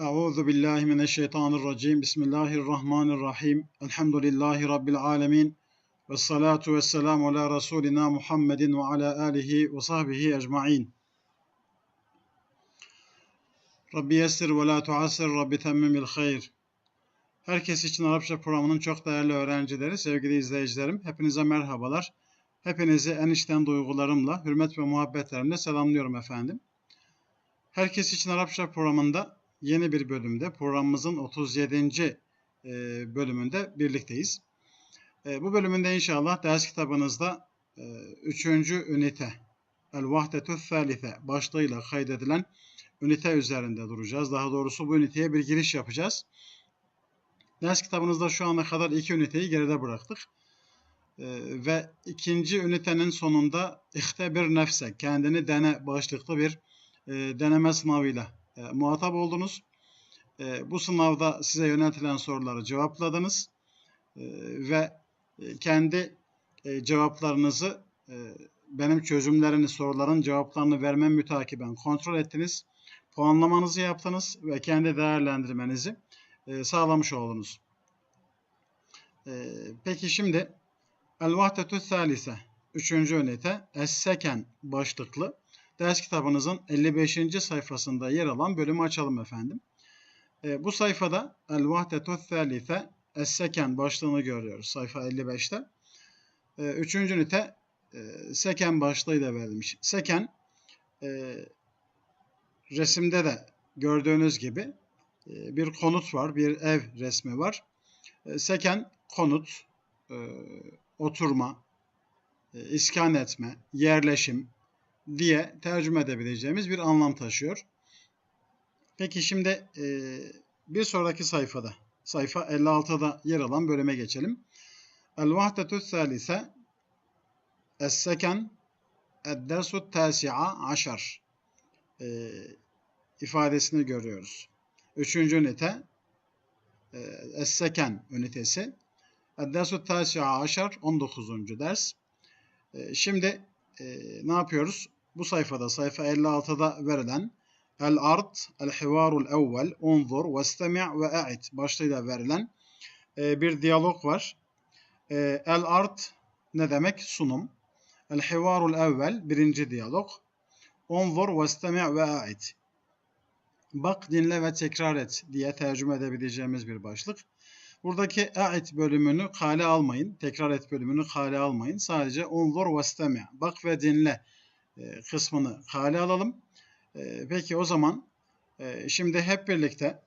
Euzu billahi mineşşeytanirracim. Bismillahirrahmanirrahim. Elhamdülillahi rabbil alamin. Ves salatu vesselamu ala rasulina Muhammedin ve ala alihi ve sahbihi ecmaîn. Rabbi yessir ve la tuassir. Rabbi temmimil hayr. Herkes için Arapça programının çok değerli öğrencileri, sevgili izleyicilerim, hepinize merhabalar. Hepinizi en içten duygularımla, hürmet ve muhabbetlerimle selamlıyorum efendim. Herkes için Arapça programında yeni bir bölümde, programımızın 37. e, bölümünde birlikteyiz. E, Bu bölümünde inşallah ders kitabınızda 3. ünite, El Vahdetü Thalithe başlığıyla kaydedilen ünite üzerinde duracağız. Daha doğrusu bu üniteye bir giriş yapacağız. Ders kitabınızda şu ana kadar iki üniteyi geride bıraktık. Ve ikinci ünitenin sonunda İhtebir Nefse, kendini dene başlıklı bir e, deneme sınavıyla e, muhatap oldunuz. E, bu sınavda size yöneltilen soruları cevapladınız E, ve kendi e, cevaplarınızı e, benim çözümlerini, soruların cevaplarını vermem mütakiben kontrol ettiniz. Puanlamanızı yaptınız ve kendi değerlendirmenizi e, sağlamış oldunuz. E, peki şimdi El Vahdetü Thalise 3. ünite Es-Seken başlıklı ders kitabınızın 55. sayfasında yer alan bölümü açalım efendim. E, bu sayfada El Vahdetü Thalise Es-Seken başlığını görüyoruz sayfa 55'te. E, üçüncü ünite e, Seken başlığıyla verilmiş. Seken e, resimde de gördüğünüz gibi e, bir konut var, bir ev resmi var. E, Seken konut, e, oturma, e, iskan etme, yerleşim diye tercüme edebileceğimiz bir anlam taşıyor. Peki şimdi e, bir sonraki sayfada, sayfa 56'da yer alan bölüme geçelim. El-Vahdetü Thalise Es-Seken Ed-Dersu Tasi'a Aşar e, ifadesini görüyoruz. Üçüncü ünite e, Es-Seken ünitesi Ed-Dersu Tasi'a Aşar 19. ders. E, şimdi e, ne yapıyoruz? Bu sayfada, sayfa 56'da verilen El-Ard, El-Hivarul Evvel, Unzur, Vestemi' ve E'id başlığıyla verilen e, bir diyalog var. E, El-Ard ne demek? Sunum. El-Hivarul Evvel, birinci diyalog. Unzur, Vestemi' ve E'id. Bak, dinle ve tekrar et diye tercüme edebileceğimiz bir başlık. Buradaki e'it bölümünü kale almayın. Tekrar et bölümünü kale almayın. Sadece unzur ve stemi. Bak ve dinle e, kısmını kale alalım. E, peki o zaman e, şimdi hep birlikte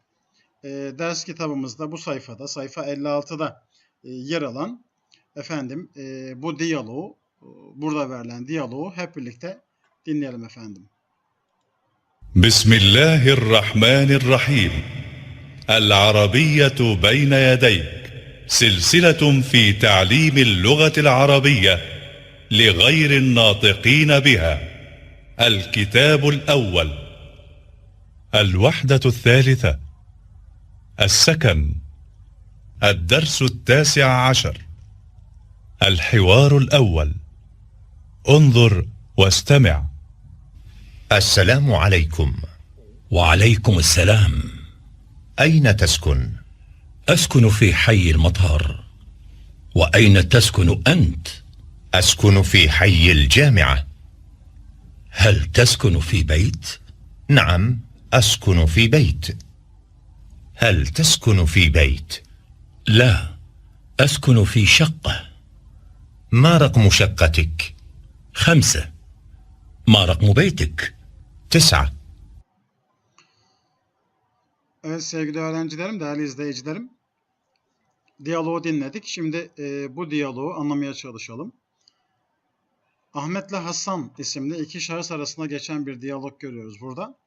e, ders kitabımızda bu sayfada sayfa 56'da e, yer alan efendim e, bu diyaloğu e, burada verilen diyaloğu hep birlikte dinleyelim efendim. بسم الله الرحمن الرحيم العربية بين يديك سلسلة في تعليم اللغة العربية لغير الناطقين بها. الكتاب الأول. الوحدة الثالثة. السكن. الدرس التاسع عشر. الحوار الأول. انظر واستمع. السلام عليكم. وعليكم السلام. أين تسكن؟ أسكن في حي المطار. وأين تسكن أنت؟ أسكن في حي الجامعة هل تسكن في بيت؟ نعم أسكن في بيت هل تسكن في بيت؟ لا أسكن في شقة ما رقم شقتك؟ خمسة ما رقم بيتك؟ تسعة Evet sevgili öğrencilerim, değerli izleyicilerim. Diyaloğu dinledik. Şimdi e, bu diyaloğu anlamaya çalışalım. Ahmet'le Hasan isimli iki şahıs arasında geçen bir diyalog görüyoruz burada.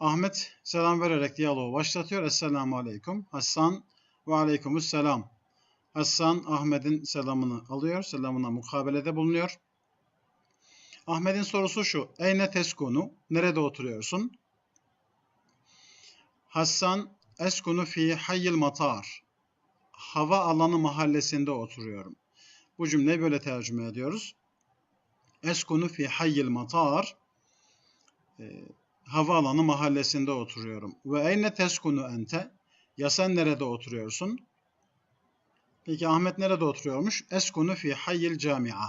Ahmet selam vererek diyaloğu başlatıyor. Esselamu Aleyküm. Hasan ve Aleykümüs selam. Hasan Ahmet'in selamını alıyor. Selamına mukabelede bulunuyor. Ahmet'in sorusu şu. Eyne teskunu? Nerede oturuyorsun? Hassan eskunu fi hayyil matar. Hava alanı mahallesinde oturuyorum. Bu cümleyi böyle tercüme ediyoruz. Eskunu fi hayyil matar. Ee, havaalanı mahallesinde oturuyorum. Ve eyne teskunu ente? Ya sen nerede oturuyorsun? Peki Ahmet nerede oturuyormuş? Eskunu fi hayyil camia.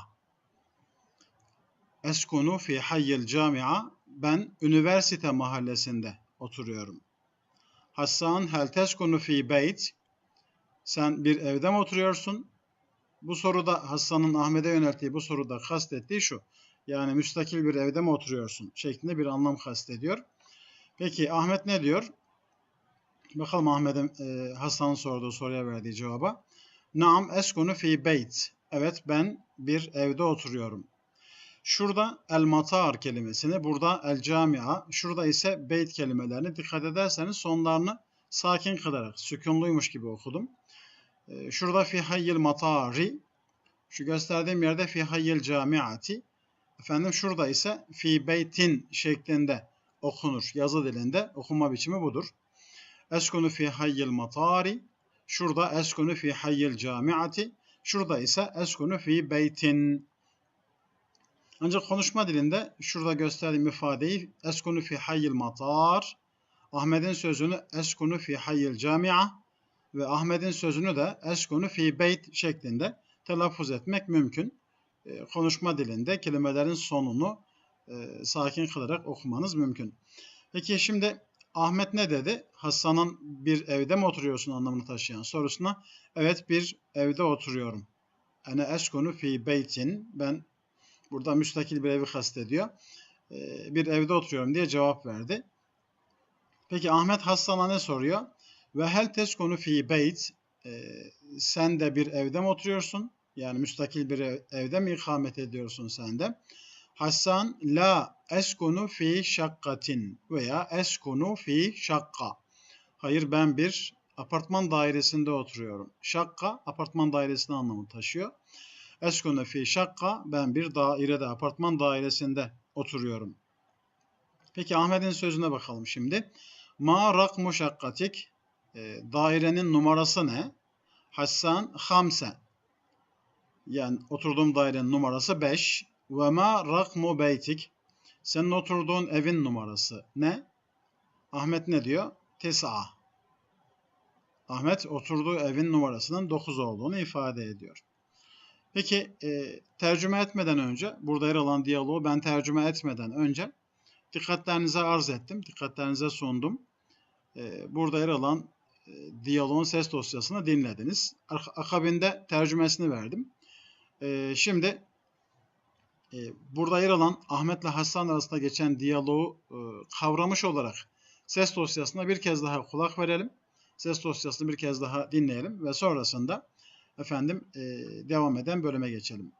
Eskunu fi hayyil camia. Ben üniversite mahallesinde oturuyorum. Hassan hel teskunu fi beyt? Sen bir evde mi oturuyorsun? Bu soruda Hasan'ın Ahmet'e yönelttiği bu soruda kastettiği şu. Yani müstakil bir evde mi oturuyorsun? şeklinde bir anlam kastediyor. Peki Ahmet ne diyor? Bakalım Ahmet'in e, Hasan'ın sorduğu soruya verdiği cevaba. Naam eskunu fi beyt. Evet ben bir evde oturuyorum. Şurada el matar kelimesini, burada el camia, şurada ise beyt kelimelerini dikkat ederseniz sonlarını sakin kılarak sükunluymuş gibi okudum. Ee, Şurada fi hayyil matari, şu gösterdiğim yerde fi hayyil camiati, efendim şurada ise fi beytin şeklinde okunur. Yazı dilinde okuma biçimi budur. Eskunu fi hayyil matari, şurada eskunu fi hayyil camiati, şurada ise eskunu fi beytin. Ancak konuşma dilinde şurada gösterdiğim ifadeyi eskunu fi hayyil matar, Ahmet'in sözünü eskunu fi hayyil ve Ahmet'in sözünü de eskunu fi beyt şeklinde telaffuz etmek mümkün. E, konuşma dilinde kelimelerin sonunu e, sakin kılarak okumanız mümkün. Peki şimdi Ahmet ne dedi? Hasan'ın bir evde mi oturuyorsun anlamını taşıyan sorusuna evet bir evde oturuyorum. Ene eskunu fi beytin ben burada müstakil bir evi kastediyor. E, bir evde oturuyorum diye cevap verdi. Peki Ahmet Hasan'a ne soruyor? Ve hel teskunu fi beyt e, sen de bir evde mi oturuyorsun? Yani müstakil bir ev- evde mi ikamet ediyorsun sen de? Hasan la eskunu fi şakkatin veya eskunu fi şakka. Hayır ben bir apartman dairesinde oturuyorum. Şakka apartman dairesinin anlamı taşıyor. Eskunu fi şakka ben bir dairede apartman dairesinde oturuyorum. Peki Ahmet'in sözüne bakalım şimdi. Ma rakmu şakkatik e, dairenin numarası ne? Hassan hamse. Yani oturduğum dairenin numarası 5. Ve ma rakmu beytik. Senin oturduğun evin numarası ne? Ahmet ne diyor? Tesa. Ahmet oturduğu evin numarasının 9 olduğunu ifade ediyor. Peki e, tercüme etmeden önce, burada yer alan diyaloğu ben tercüme etmeden önce dikkatlerinize arz ettim, dikkatlerinize sundum. E, burada yer alan e, diyaloğun ses dosyasını dinlediniz. Akabinde tercümesini verdim. E, şimdi e, burada yer alan Ahmet ile Hasan arasında geçen diyaloğu kavramış olarak ses dosyasına bir kez daha kulak verelim. Ses dosyasını bir kez daha dinleyelim ve sonrasında efendim devam eden bölüme geçelim.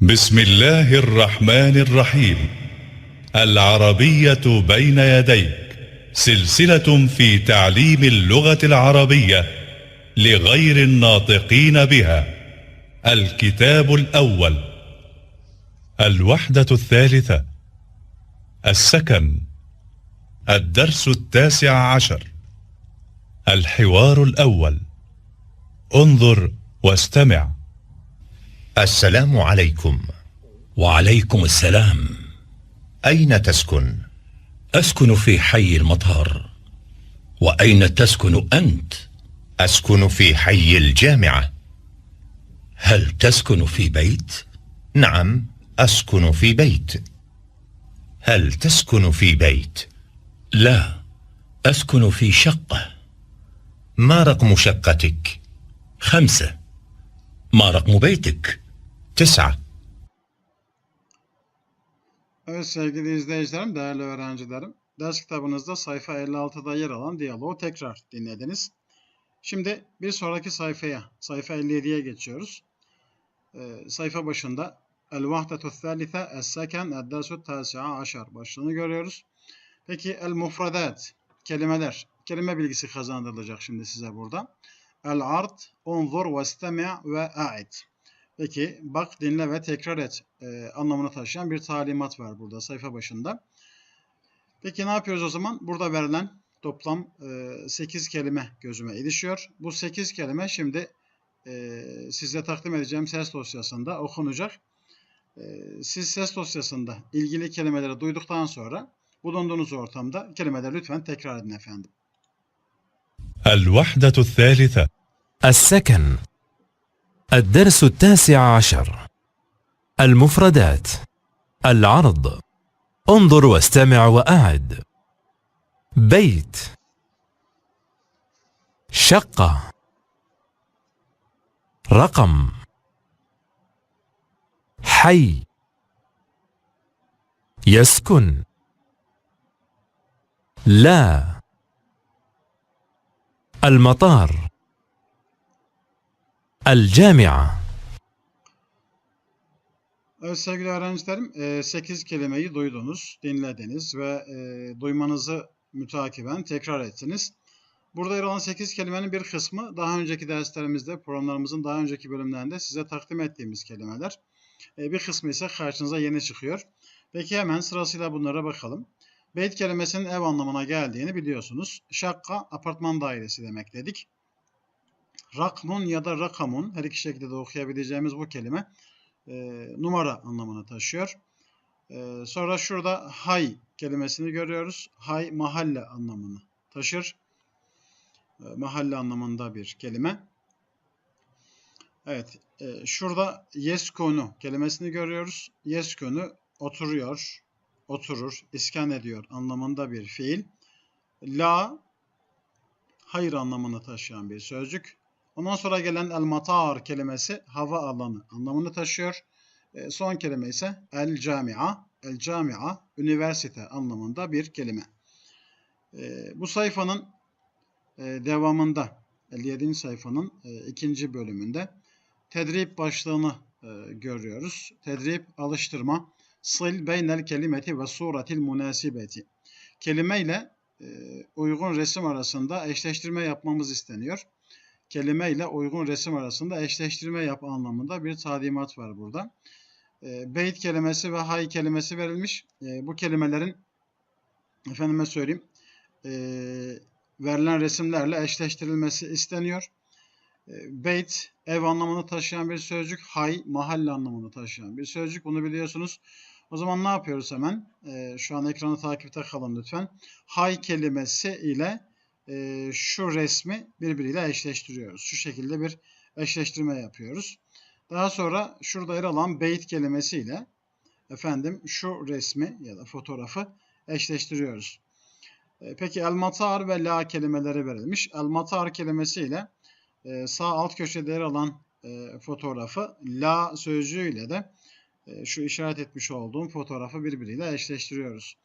Bismillahirrahmanirrahim. El-Arabiyyetu beyne yedeyh. سلسلة في تعليم اللغة العربية لغير الناطقين بها. الكتاب الأول. الوحدة الثالثة. السكن. الدرس التاسع عشر. الحوار الأول. انظر واستمع. السلام عليكم. وعليكم السلام. أين تسكن؟ أسكن في حي المطار وأين تسكن أنت؟ أسكن في حي الجامعة هل تسكن في بيت؟ نعم أسكن في بيت هل تسكن في بيت؟ لا أسكن في شقة ما رقم شقتك؟ خمسة ما رقم بيتك؟ تسعة Evet sevgili izleyicilerim, değerli öğrencilerim. Ders kitabınızda sayfa 56'da yer alan diyaloğu tekrar dinlediniz. Şimdi bir sonraki sayfaya, sayfa 57'ye geçiyoruz. Ee, sayfa başında El vahdetu thalithe es seken ed dersu tasi'a aşar başlığını görüyoruz. Peki el mufradat, kelimeler, kelime bilgisi kazandırılacak şimdi size burada. El art, unzur ve istemi' ve a'id. Peki bak, dinle ve tekrar et e, anlamını taşıyan bir talimat var burada sayfa başında. Peki ne yapıyoruz o zaman? Burada verilen toplam e, 8 kelime gözüme ilişiyor. Bu 8 kelime şimdi e, size takdim edeceğim ses dosyasında okunacak. E, siz ses dosyasında ilgili kelimeleri duyduktan sonra bulunduğunuz ortamda kelimeleri lütfen tekrar edin efendim. El-Vahdetu Thalitha Es-Seken الدرس التاسع عشر. المفردات. العرض. انظر واستمع وأعد. بيت. شقة. رقم. حي. يسكن. لا. المطار. الجامعة Evet sevgili öğrencilerim 8 kelimeyi duydunuz, dinlediniz ve e, duymanızı mütakiben tekrar ettiniz. Burada yer alan 8 kelimenin bir kısmı daha önceki derslerimizde, programlarımızın daha önceki bölümlerinde size takdim ettiğimiz kelimeler. E, Bir kısmı ise karşınıza yeni çıkıyor. Peki hemen sırasıyla bunlara bakalım. Beyt kelimesinin ev anlamına geldiğini biliyorsunuz. Şakka apartman dairesi demek dedik. Rakmun ya da rakamun her iki şekilde de okuyabileceğimiz bu kelime e, numara anlamını taşıyor. E, sonra şurada hay kelimesini görüyoruz. Hay mahalle anlamını taşır. E, mahalle anlamında bir kelime. Evet, e, şurada yeskonu kelimesini görüyoruz. Yeskonu oturuyor, oturur, iskan ediyor anlamında bir fiil. La hayır anlamını taşıyan bir sözcük. Ondan sonra gelen el matar kelimesi hava alanı anlamını taşıyor. E, son kelime ise el camia, el camia üniversite anlamında bir kelime. E, bu sayfanın e, devamında 57. sayfanın e, ikinci bölümünde tedrip başlığını e, görüyoruz. Tedrip alıştırma. Sil beynel kelimeti ve suretil münasibeti. Kelime ile e, uygun resim arasında eşleştirme yapmamız isteniyor. Kelime ile uygun resim arasında eşleştirme yap anlamında bir talimat var burada. E, beyt kelimesi ve hay kelimesi verilmiş. E, bu kelimelerin efendime söyleyeyim e, verilen resimlerle eşleştirilmesi isteniyor. E, Beyt ev anlamını taşıyan bir sözcük, hay mahalle anlamını taşıyan bir sözcük. Bunu biliyorsunuz. O zaman ne yapıyoruz hemen? E, şu an ekranı takipte kalın lütfen. Hay kelimesi ile e, şu resmi birbiriyle eşleştiriyoruz. Şu şekilde bir eşleştirme yapıyoruz. Daha sonra şurada yer alan beyt kelimesiyle efendim şu resmi ya da fotoğrafı eşleştiriyoruz. E, Peki el matar ve la kelimeleri verilmiş. El matar kelimesiyle e, sağ alt köşede yer alan e, fotoğrafı la sözcüğüyle de e, şu işaret etmiş olduğum fotoğrafı birbiriyle eşleştiriyoruz.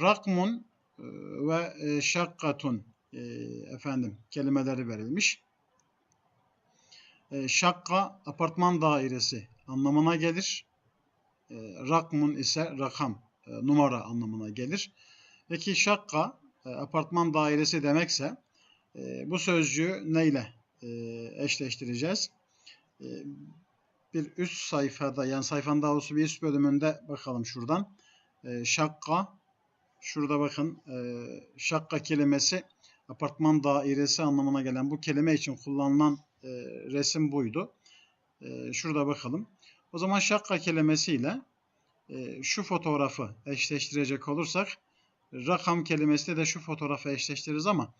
Rakmun e, ve e, şakkatun e, efendim kelimeleri verilmiş. E, şakka apartman dairesi anlamına gelir. E, rakmun ise rakam, e, numara anlamına gelir. Peki şakka e, apartman dairesi demekse e, bu sözcüğü neyle eşleştireceğiz? Bir üst sayfada yani sayfanın daha doğrusu bir üst bölümünde bakalım şuradan. E, şakka şurada bakın e, şakka kelimesi apartman dairesi anlamına gelen bu kelime için kullanılan e, resim buydu. E, şurada bakalım. O zaman şakka kelimesiyle e, şu fotoğrafı eşleştirecek olursak rakam kelimesi de şu fotoğrafı eşleştiririz ama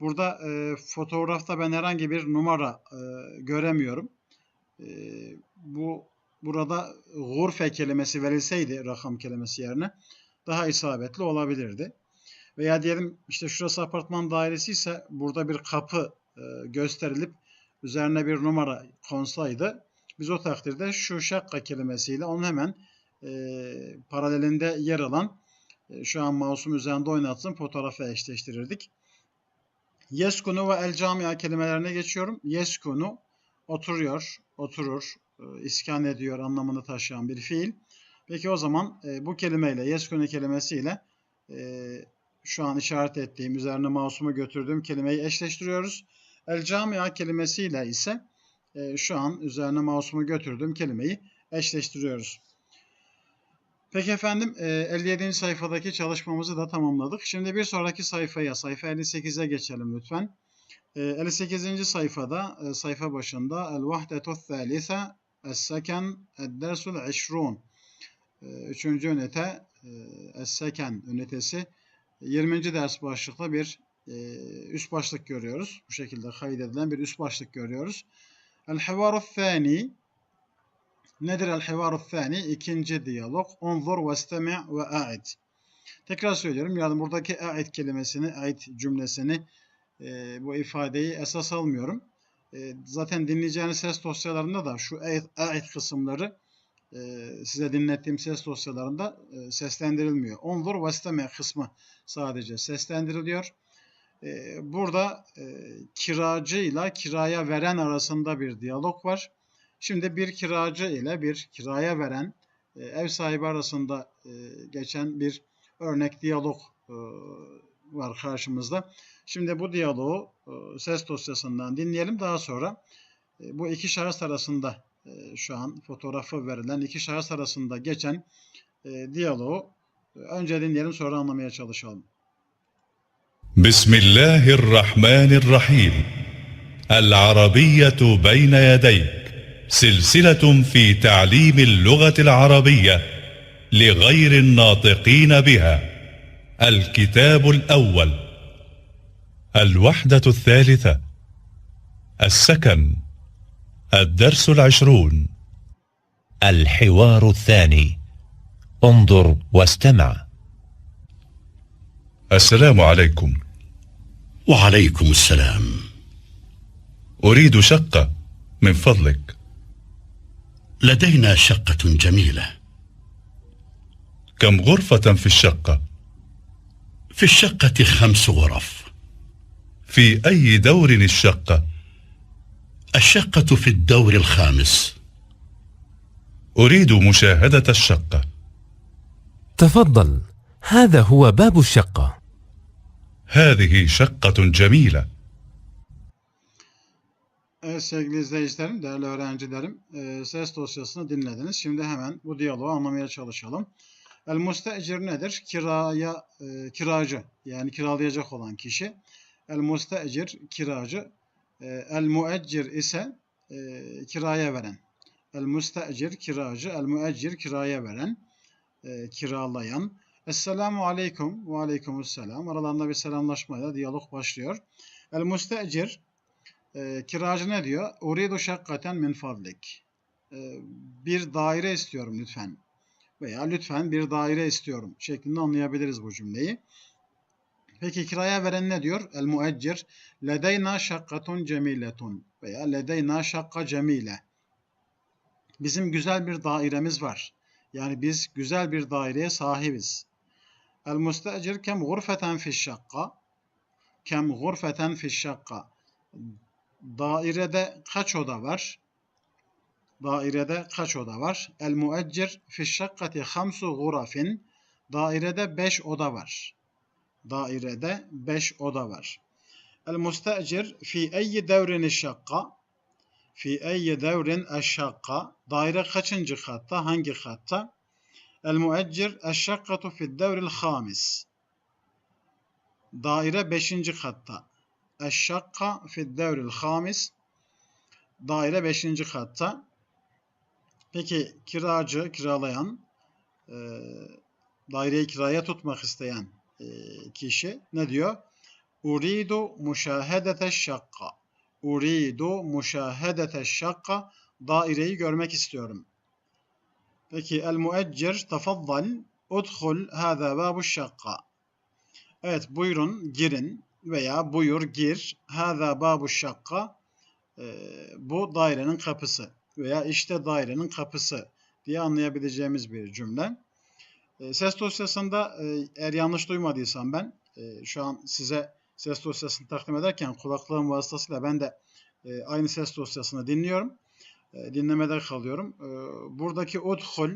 burada e, fotoğrafta ben herhangi bir numara e, göremiyorum. E, bu burada gurfe kelimesi verilseydi rakam kelimesi yerine daha isabetli olabilirdi. Veya diyelim işte şurası apartman dairesi ise burada bir kapı e, gösterilip üzerine bir numara konsaydı biz o takdirde şu şakka kelimesiyle onun hemen e, paralelinde yer alan e, şu an mouse'um üzerinde oynattığım fotoğrafı eşleştirirdik. Yeskunu ve el camia kelimelerine geçiyorum. Yeskunu oturuyor, oturur, e, iskan ediyor anlamını taşıyan bir fiil. Peki o zaman e, bu kelimeyle, yeskunu kelimesiyle e, şu an işaret ettiğim, üzerine mouse'umu götürdüğüm kelimeyi eşleştiriyoruz. El camia kelimesiyle ise e, şu an üzerine mouse'umu götürdüğüm kelimeyi eşleştiriyoruz. Peki efendim e, 57. sayfadaki çalışmamızı da tamamladık. Şimdi bir sonraki sayfaya, sayfa 58'e geçelim lütfen. E, 58. sayfada, e, sayfa başında El vahdetu thalitha Es-seken ed-dersul işrun. E, Üçüncü ünite e, Es-Seken ünitesi 20. ders başlıklı bir e, üst başlık görüyoruz. Bu şekilde kaydedilen bir üst başlık görüyoruz. El-Hivaru Thani Nedir el-Hivaru Thani? İkinci diyalog. Unzur ve istemi ve a'id. Tekrar söylüyorum. Yani buradaki a'id kelimesini, a'id cümlesini e, bu ifadeyi esas almıyorum. E, zaten dinleyeceğiniz ses dosyalarında da şu a'id, kısımları size dinlettiğim ses dosyalarında e, seslendirilmiyor. Onzur ve istemi kısmı sadece seslendiriliyor. E, burada e, kiracı ile kiraya veren arasında bir diyalog var. Şimdi bir kiracı ile bir kiraya veren e, ev sahibi arasında geçen bir örnek diyalog var karşımızda. Şimdi bu diyaloğu ses dosyasından dinleyelim. Daha sonra bu iki şahıs arasında şu an fotoğrafı verilen iki şahıs arasında geçen e, diyaloğu e, önce dinleyelim sonra anlamaya çalışalım. الرحيم العربية بين يديك سلسلة في تعليم اللغة العربية لغير الناطقين بها الكتاب الأول الوحدة الثالثة السكن الدرس العشرون. الحوار الثاني. انظر واستمع. السلام عليكم. وعليكم السلام. أريد شقة من فضلك. لدينا شقة جميلة. كم غرفة في الشقة؟ في الشقة خمس غرف. في أي دور الشقة؟ الشقة في الدور الخامس أريد مشاهدة الشقة تفضل هذا هو باب الشقة هذه شقة جميلة Evet sevgili izleyicilerim, değerli öğrencilerim, e, ses dosyasını dinlediniz. Şimdi hemen bu diyaloğu anlamaya çalışalım. El müsteecir nedir? Kiraya, e, kiracı yani kiralayacak olan kişi. El müsteecir kiracı. e, el müeccir ise e, kiraya veren. El müsteecir kiracı, el müeccir kiraya veren, e, kiralayan. Esselamu aleyküm ve aleykümüsselam. Aralarında bir selamlaşmayla diyalog başlıyor. El müsteecir e, kiracı ne diyor? Uridu şakkaten min fadlik. E, bir daire istiyorum lütfen. Veya lütfen bir daire istiyorum şeklinde anlayabiliriz bu cümleyi. Peki kiraya veren ne diyor? El mueccir ledeyna şakkatun cemiletun veya ledeyna şakka cemile. Bizim güzel bir dairemiz var. Yani biz güzel bir daireye sahibiz. El müsteecir kem gurfeten fi şakka kem gurfeten fi şakka dairede kaç oda var? Dairede kaç oda var? El mueccir fi şakkati hamsu gurafin. Dairede 5 oda var. Dairede 5 oda var. El müsteecir fi eyyi devrin şakka. Fi eyyi devrin eşşakka. Daire kaçıncı katta? Hangi katta? El mueccir eşşakkatu fi devril hamis. Daire 5. katta. Eşşakka fi devril hamis. Daire 5. katta. Peki kiracı, kiralayan, e, daireyi kiraya tutmak isteyen kişi ne diyor? Uridu müşahedete şakka. Uridu müşahedete şakka. Daireyi görmek istiyorum. Peki el mueccir tafaddal udhul hâzâ bâbu şakka. Evet buyurun girin veya buyur gir. Hâzâ bâbu şakka. Ee, bu dairenin kapısı veya işte dairenin kapısı diye anlayabileceğimiz bir cümle. Ee, ses dosyasında e, eğer yanlış duymadıysam ben e, şu an size ses dosyasını takdim ederken kulaklığım vasıtasıyla ben de e, aynı ses dosyasını dinliyorum. E, dinlemede kalıyorum. Buradaki udhul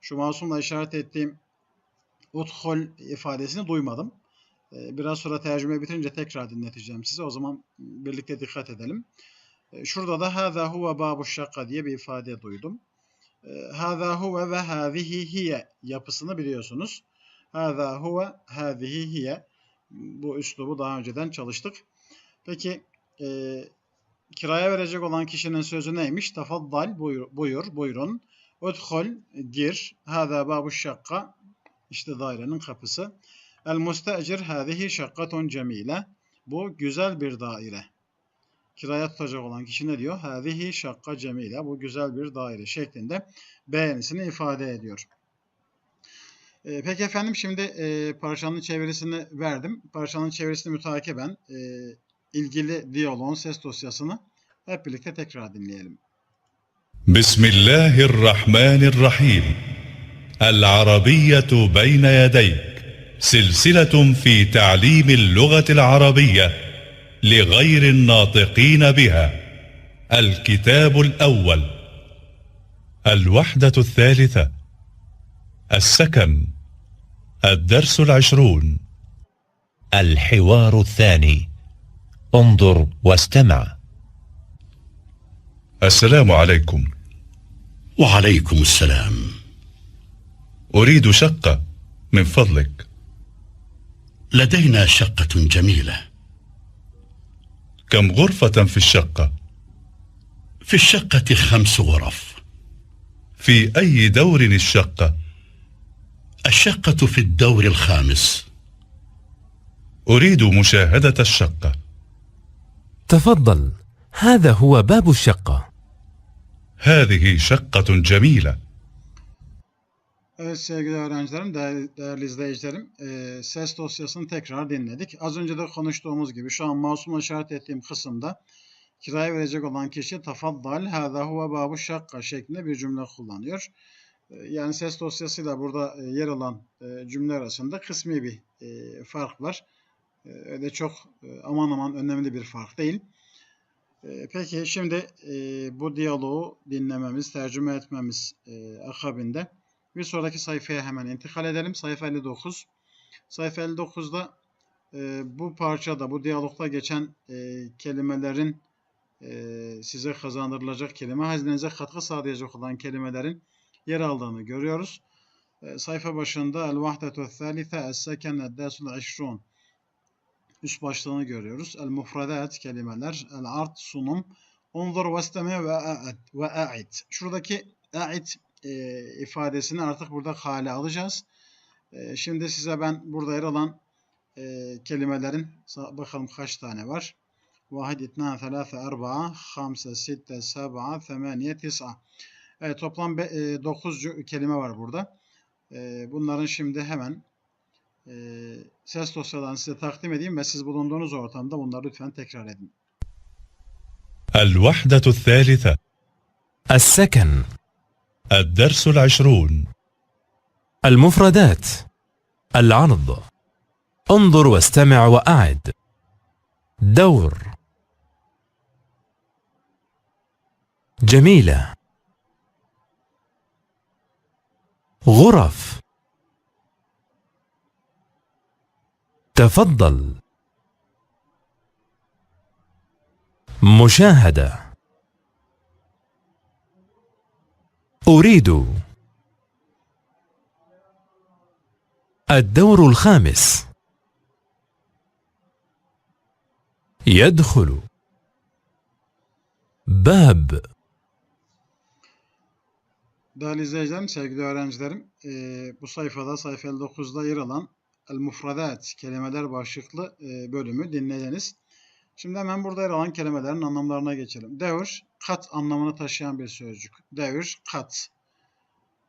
şu masumla işaret ettiğim udhul ifadesini duymadım. Biraz sonra tercüme bitince tekrar dinleteceğim size. O zaman birlikte dikkat edelim. Şurada da hâzâ huve bâbu şakka diye bir ifade duydum. E, hâzâ huve ve hâzihi yapısını biliyorsunuz. Hâzâ huve hâzihi hiye. Bu üslubu daha önceden çalıştık. Peki e, kiraya verecek olan kişinin sözü neymiş? Tafaddal buyur, buyur buyurun. Udhul gir. Hâzâ bâbu şakka. İşte dairenin kapısı. El müsteecir hâzihi şakkatun cemile. Bu güzel bir daire kiraya tutacak olan kişi ne diyor? Hâzihi şakka cemile. Bu güzel bir daire şeklinde beğenisini ifade ediyor. E, peki efendim şimdi e, parçanın çevirisini verdim. Parçanın çevirisini mütakiben e, ilgili diyaloğun ses dosyasını hep birlikte tekrar dinleyelim. Bismillahirrahmanirrahim. El-Arabiyyetu beyne yedeyk. Silsiletun fi ta'limil lugatil arabiyyeh. لغير الناطقين بها. الكتاب الأول. الوحدة الثالثة. السكن. الدرس العشرون. الحوار الثاني. انظر واستمع. السلام عليكم. وعليكم السلام. أريد شقة. من فضلك. لدينا شقة جميلة. كم غرفة في الشقة؟ في الشقة خمس غرف. في أي دور الشقة؟ الشقة في الدور الخامس. أريد مشاهدة الشقة. تفضل هذا هو باب الشقة. هذه شقة جميلة. Evet sevgili öğrencilerim, değerli, izleyicilerim, e, ses dosyasını tekrar dinledik. Az önce de konuştuğumuz gibi şu an masumla işaret ettiğim kısımda kiraya verecek olan kişi tafaddal hâzâ huve babu şakka şeklinde bir cümle kullanıyor. E, yani ses dosyasıyla burada e, yer alan cümle arasında kısmi bir fark var. E, öyle çok aman aman önemli bir fark değil. Peki şimdi bu diyaloğu dinlememiz, tercüme etmemiz akabinde bir sonraki sayfaya hemen intikal edelim. Sayfa 59. Sayfa 59'da e, bu parçada, bu diyalogda geçen e, kelimelerin e, size kazandırılacak kelime hazinenize katkı sağlayacak olan kelimelerin yer aldığını görüyoruz. E, sayfa başında el vahdetu thalithe es seken eddesul işrun üst başlığını görüyoruz. El mufradat kelimeler, el art sunum, unzur vesteme ve a'id. Şuradaki a'id e, ifadesini artık burada hale alacağız. E, şimdi size ben burada yer alan e, kelimelerin bakalım kaç tane var. Vahid, itna, thalâfe, erba'a, hamse, sitte, seba'a, femeniye, tis'a. Evet, toplam 9 e, kelime var burada. E, bunların şimdi hemen e, ses dosyalarını size takdim edeyim ve siz bulunduğunuz ortamda bunları lütfen tekrar edin. El-Vahdetu Thalitha Es-Seken الدرس العشرون. المفردات. العرض. انظر واستمع وأعد. دور. جميلة. غرف. تفضل. مشاهدة. أريد الدور الخامس يدخل باب Değerli izleyicilerim, sevgili öğrencilerim, e, bu sayfada, sayfa 59'da yer alan El Mufradat kelimeler başlıklı e, bölümü dinlediniz. Şimdi hemen burada yer alan kelimelerin anlamlarına geçelim. Devir, kat anlamını taşıyan bir sözcük. Devir, kat.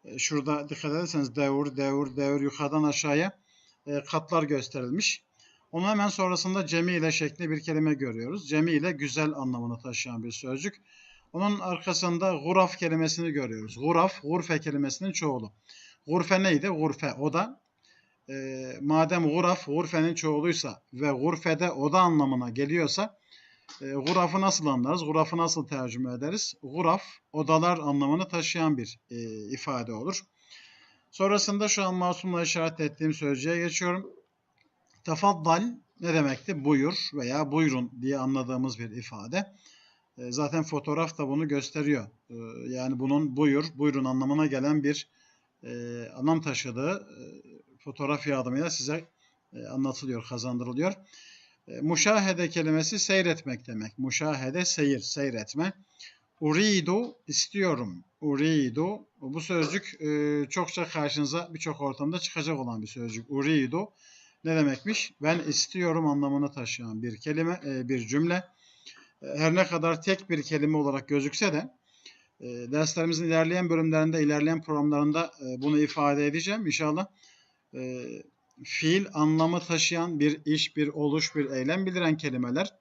E, şurada dikkat ederseniz devir, devir, devir yukarıdan aşağıya e, katlar gösterilmiş. Onun hemen sonrasında cemile şeklinde bir kelime görüyoruz. Cemile güzel anlamını taşıyan bir sözcük. Onun arkasında guraf kelimesini görüyoruz. Guraf, gurfe kelimesinin çoğulu. Gurfe neydi? Gurfe, oda. E, madem guraf, gurfenin çoğuluysa ve gurfede oda anlamına geliyorsa e, gurafı nasıl anlarız? Gurafı nasıl tercüme ederiz? Guraf, odalar anlamını taşıyan bir e, ifade olur. Sonrasında şu an masumla işaret ettiğim sözcüğe geçiyorum. Tefaddal ne demekti? Buyur veya buyurun diye anladığımız bir ifade. E, Zaten fotoğraf da bunu gösteriyor. E, Yani bunun buyur, buyurun anlamına gelen bir e, anlam taşıdığı fotoğraf yardımıyla size e, anlatılıyor, kazandırılıyor. E, Muşahede kelimesi seyretmek demek. Muşahede seyir, seyretme. Uridu istiyorum. Uridu bu sözcük e, çokça karşınıza birçok ortamda çıkacak olan bir sözcük. Uridu ne demekmiş? Ben istiyorum anlamını taşıyan bir kelime, bir cümle. Her ne kadar tek bir kelime olarak gözükse de derslerimizin ilerleyen bölümlerinde, ilerleyen programlarında bunu ifade edeceğim. İnşallah e, fiil anlamı taşıyan bir iş, bir oluş, bir eylem bildiren kelimeler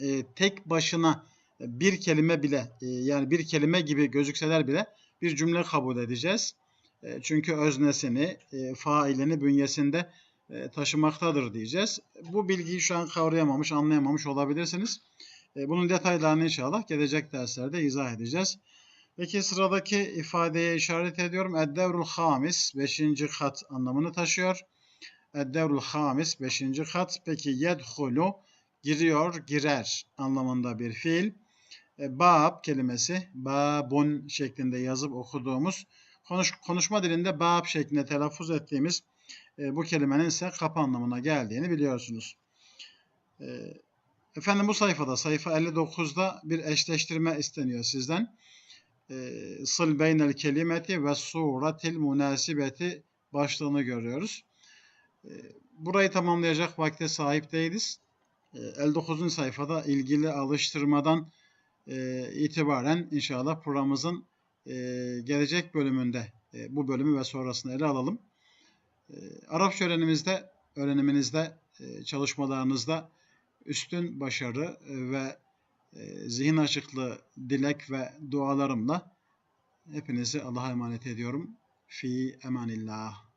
e, tek başına bir kelime bile e, yani bir kelime gibi gözükseler bile bir cümle kabul edeceğiz. E, çünkü öznesini, e, failini bünyesinde e, taşımaktadır diyeceğiz. Bu bilgiyi şu an kavrayamamış, anlayamamış olabilirsiniz. E, bunun detaylarını inşallah gelecek derslerde izah edeceğiz. Peki sıradaki ifadeye işaret ediyorum. Eddevrul hamis 5. kat anlamını taşıyor. Eddevrul hamis 5. kat. Peki yedhulu giriyor, girer anlamında bir fiil. E, bab kelimesi babun şeklinde yazıp okuduğumuz konuş, konuşma dilinde bab şeklinde telaffuz ettiğimiz e, bu kelimenin ise kapı anlamına geldiğini biliyorsunuz. E, efendim bu sayfada sayfa 59'da bir eşleştirme isteniyor sizden. Sıl beynel kelimeti ve suratil münasibeti başlığını görüyoruz. Burayı tamamlayacak vakte sahip değiliz. E, 59. sayfada ilgili alıştırmadan itibaren inşallah programımızın gelecek bölümünde bu bölümü ve sonrasını ele alalım. Arapça öğrenimizde, öğreniminizde, çalışmalarınızda üstün başarı ve zihin açıklığı dilek ve dualarımla hepinizi Allah'a emanet ediyorum. Fi emanillah.